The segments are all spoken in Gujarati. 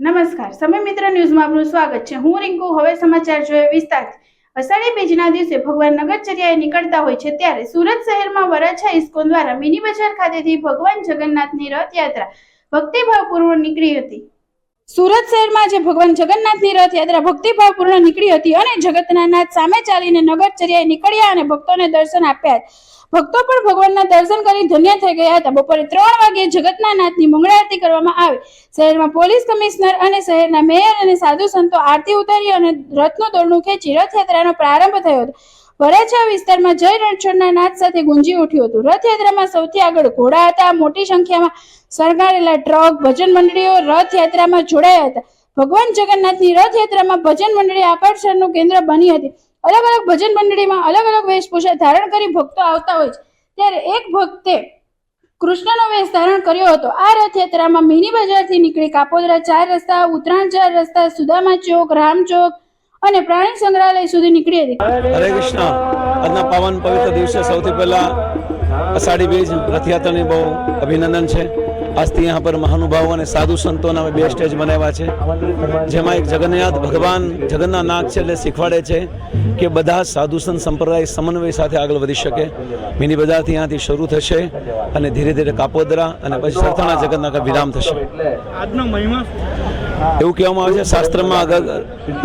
નમસ્કાર. સમય મિત્ર ન્યૂઝમાં આપનું સ્વાગત છે. હું રિંકુ, હવે સમાચાર જોઈએ વિસ્તારથી. અષાઢી બીજના દિવસે ભગવાન નગરચર્યાએ નીકળતા હોય છે ત્યારે સુરત શહેરમાં વરાછા ઇસ્કોન દ્વારા મિની બજાર ખાતેથી ભગવાન જગન્નાથની રથયાત્રા ભક્તિભાવપૂર્વક નીકળી હતી. સુરત શહેરમાં આજે ભગવાન જગન્નાથની રથયાત્રા ભક્તિભાવપૂર્ણ નીકળી હતી અને જગતના નાથ સામે ચાલીને નગરચર્યાએ નીકળ્યા અને ભક્તોને દર્શન આપ્યા. ભક્તો પણ ભગવાનના દર્શન કરી ધન્ય થઈ ગયા હતા. બપોરે ત્રણ વાગે જગતના નાથની મંગળા આરતી કરવામાં આવી. શહેરમાં પોલીસ કમિશનર અને શહેરના મેયર અને સાધુ સંતો આરતી ઉતારી અને રથનું દોરણું ખેંચી રથયાત્રાનો પ્રારંભ થયો હતો. વરાછા વિસ્તારમાં જય રણછોડના નાદ સાથે ગુંજી ઉઠ્યું હતું. રથયાત્રામાં સૌથી આગળ ઘોડા હતા. મોટી સંખ્યામાં શણગારેલા ટ્રક, ભજન મંડળીઓ રથયાત્રામાં જોડાયા હતા. ભગવાન જગન્નાથની રથયાત્રામાં ભજન મંડળી આકર્ષણનું કેન્દ્ર બની હતી. અલગ અલગ ભજન મંડળીમાં અલગ અલગ વેશભૂષા ધારણ કરી ભક્તો આવતા હોય છે. ત્યારે એક ભક્તે કૃષ્ણનો વેશ ધારણ કર્યો હતો. આ રથયાત્રામાં મિની બજારથી નીકળી કાપોદરા ચાર રસ્તા, ઉત્તરાયણ ચાર રસ્તા, સુદામા ચોક, રામ ચોક અને પ્રાણી સંગ્રહાલય સુધી નીકળી હતી હરે કૃષ્ણ. આજના પાવન પવિત્ર દિવસે સૌથી પહેલા અષાઢી બીજ રથયાત્રાની બહુ અભિનંદન છે. આજથી यहाँ પર મહાનુભાવો અને સાધુ સંતોના અમે બે સ્ટેજ બનાવ્યા છે. જેમાં એક જગન્નાથ ભગવાન જગન્નાથ નાગ છે એટલે શીખવાડે છે કે બધા સાધુ સંત સંપ્રદાય સમન્વય સાથે આગળ વધી શકે. મિની બજારથી અહીંયાથી શરૂ થશે અને ધીરે ધીરે કાપોદરા અને પછી સરથાણા જગન્નાથ વિરામ થશે. આજનો મહિમા એવું કહેવામાં આવે છે, શાસ્ત્રમાં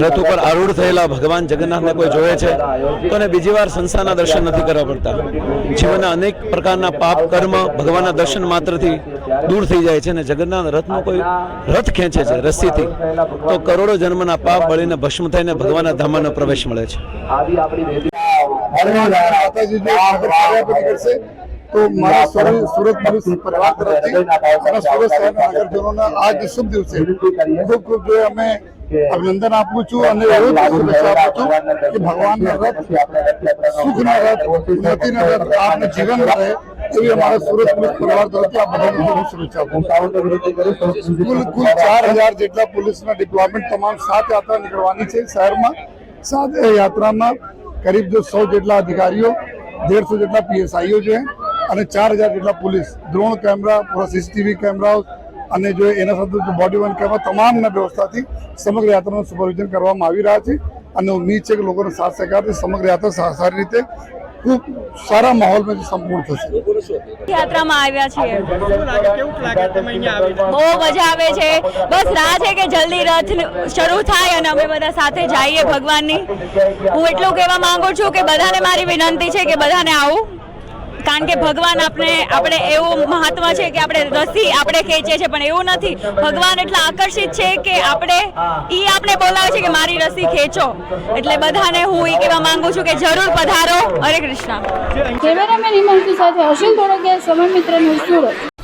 રથ ઉપર આરૂઢ થયેલા ભગવાન જગન્નાથને કોઈ જોવે છે, તો એને બીજી વાર સંસારના દર્શન નથી કરવા પડતા. જીવનના અનેક પ્રકારના પાપ કર્મ ભગવાનના દર્શન માત્રથી દૂર થઈ જાય છે અને જગન્નાથ રથનો કોઈ રથ ખેંચે છે રસ્સીથી તો કરોડો જન્મના પાપ બળીને ભસ્મ થઈને ભગવાનના ધામનો પ્રવેશ મળે છે. માતાજી જો આગળ કાર્ય પણ કરશે તો મારા સુરત સુરત પોલીસ પરિવાર તરફથી અને સુરત શહેરના નગરજનોના આજ શુભ દિવસે ખૂબ ખૂબ જો અમે અભિનંદન આપું છું અને એવું જ શુભેચ્છા આપું છું કે ભગવાનના રથ સુખના રથ ઉન્નતિના રથ આપને જીવન રહે એવી અમારા સુરત પોલીસ પરિવાર તરફથી આ બધાને હું શુભેચ્છા આપું છું કુલ કુલ ચાર હજાર જેટલા પોલીસના ડિપ્લોયમેન્ટ તમામ સાત યાત્રા નીકળવાની છે શહેરમાં સાત યાત્રામાં કરીબ જો સો જેટલા અધિકારીઓ દેડસો જેટલા પીએસઆઈઓ છે અને ચાર હજાર જેટલા પોલીસ ડ્રોન કેમેરા, પૂરા સીસીટીવી કેમેરાઓ અને જો એના સાથે બોડી વન કેમેરા તમામના વ્યવસ્થાથી સમગ્ર યાત્રાનું સુપરવિઝન કરવામાં આવી રહ્યા છે. અને ઉમ્મીદ છે કે લોકોનો સાથ સહકારથી સમગ્ર યાત્રા સારી રીતે ખૂબ સારા માહોલમાં સંપૂર્ણ થશે. યાત્રામાં આવ્યા છીએ. બહુ મજા આવે છે. બસ રાહ છે કે જલ્દી રથ શરૂ થાય અને અમે બધા સાથે જઈએ ભગવાનની. હું એટલું કહેવા માંગુ છું કે બધાને મારી વિનંતી છે કે બધાને આવું. કારણ કે ભગવાન આપણે આપણે એવું મહત્વ છે કે આપણે રસી આપણે ખેંચીએ છીએ, પણ એવું નથી. ભગવાન એટલા આકર્ષિત છે કે આપણે એ આપણે બોલાવે છે કે મારી રસી ખેંચો. એટલે બધાને હું એ કહેવા માંગુ છું કે જરૂર પધારો. હરે કૃષ્ણ. કેમેરામેન હિમાંશુ સાથે અશિલ ધોળકિયા સમય મિત્ર સુરત.